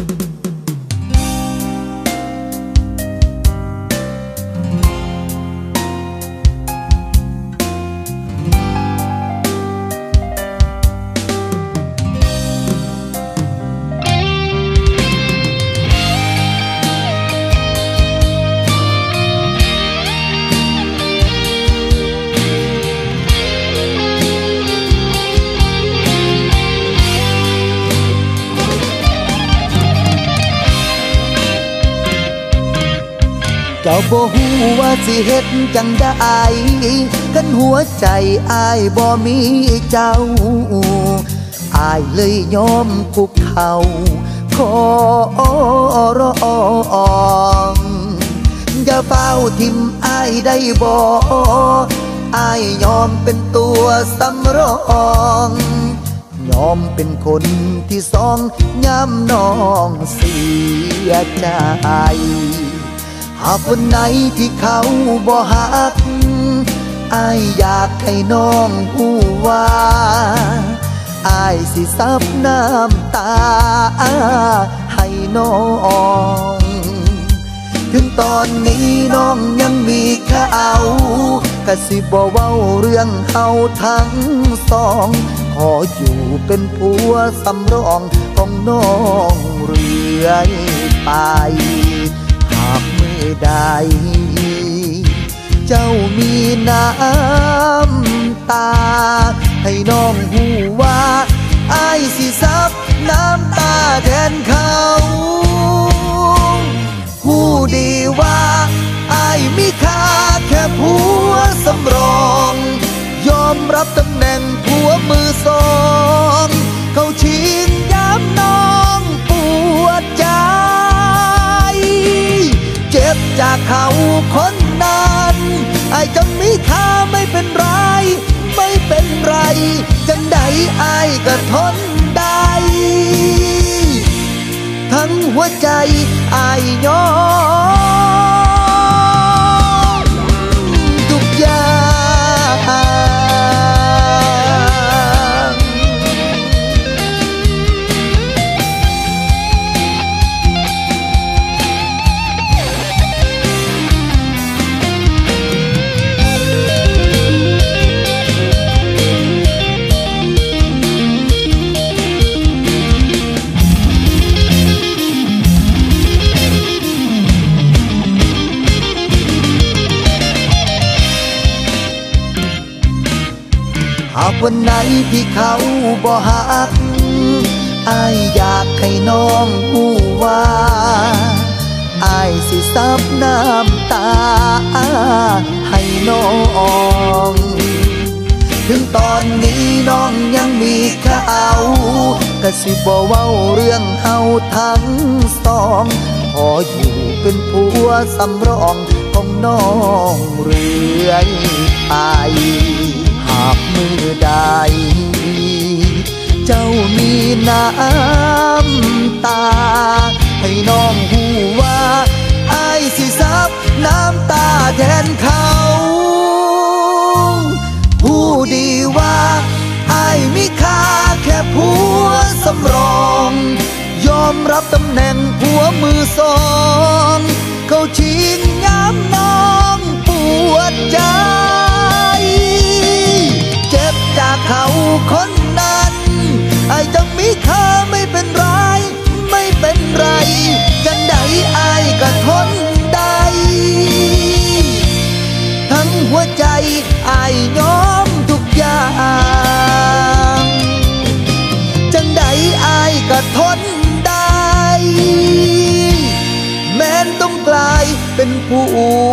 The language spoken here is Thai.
เจ้าบ่ฮู้ว่าสิเฮ็ดจังได้กันหัวใจอายบ่มีเจ้า อายเลยยอมคุกเข่าขอร้องอย่าเฝ้าทิมอายได้บ่อายยอมเป็นตัวสำรองยอมเป็นคนที่สองย้ำน้องเสียใจ หากวันไหนที่เขาบ่หักอายอยากให้น้องหูว่าอายสิซับน้ำตา ให้น้อง ถึงตอนนี้น้องยังมีเขากะสิบ่เว้าเรื่องเฮาทั้งสอง ขออยู่เป็นผัวสำรองของน้องเรื่อยไป หาก ใด เจ้ามีน้ำตา ให้น้องหูว่าอายสิซับน้ำตาแทนเขาหูดีว่าอายมีค่าแค่ผัวสำรอง ยอมรับ จากเขาคนนั้นไอ้จะมีค่าไม่เป็นไร ไม่เป็นไร จังใดไอ้ก็ทนได้ ทั้งหัวใจไอายยอม วันไหนที่เขาบ่หักอายอยากให้น้องหูว่าอายสิซับน้ำตา ให้น้องถึงตอนนี้น้องยังมีเขากะสิบ่เว้าเรื่องเฮาทั้งสอง ขออยู่เป็นผัวสำรองของน้องเรื่อยไป หากมือใด เจ้ามีน้ำตา ให้น้องหูว่าไอายสิซับน้ำตาแทนเขาผู้ดีว่าไอายมีค่าแค่ผัวสำรอง ยอมรับตำแหน่งผัวมือสอง แ